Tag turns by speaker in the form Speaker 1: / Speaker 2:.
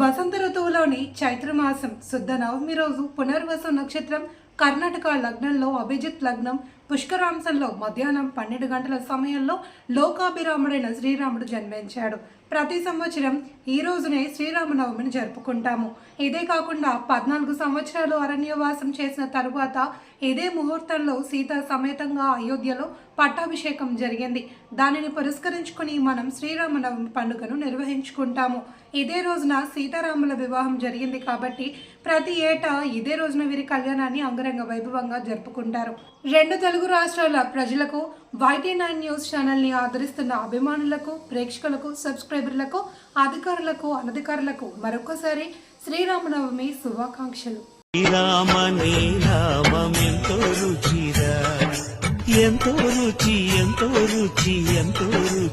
Speaker 1: వసంత ఋతువులోని చైత్రమాసం శుద్ధ నవమి రోజు పునర్వసు నక్షత్రం కర్ణాటక లగ్నంలో అభిజిత్ లగ్నం పుష్కరాంశంలో మధ్యాహ్నం పన్నెండు గంటల సమయంలో లోకాభిరాముడైన శ్రీరాముడు జన్మించాడు. ప్రతి సంవత్సరం ఈ రోజునే శ్రీరామనవమిని జరుపుకుంటాము. ఇదే కాకుండా పద్నాలుగు సంవత్సరాలు అరణ్యవాసం చేసిన తరువాత ఇదే ముహూర్తంలో సీత సమేతంగా అయోధ్యలో పట్టాభిషేకం జరిగింది. దానిని పురస్కరించుకుని మనం శ్రీరామనవమి పండుగను నిర్వహించుకుంటాము. ఇదే రోజున సీతారాముల వివాహం జరిగింది కాబట్టి ప్రతి ఏటా ఇదే రోజున వీరి కళ్యాణాన్ని అంగరంగ వైభవంగా జరుపుకుంటారు. రెండు తెలుగు తెలుగు రాష్ట్రాల ప్రజలకు వైటీ నైన్ న్యూస్ ఛానల్ని ఆదరిస్తున్న అభిమానులకు ప్రేక్షకులకు సబ్స్క్రైబర్లకు అధికారులకు అనధికారులకు మరొకసారి శ్రీరామనవమి శుభాకాంక్షలు.
Speaker 2: శ్రీరామని నామెంతో రుచిరా ఎంతో రుచి ఎంతో రుచి ఎంతో రుచి.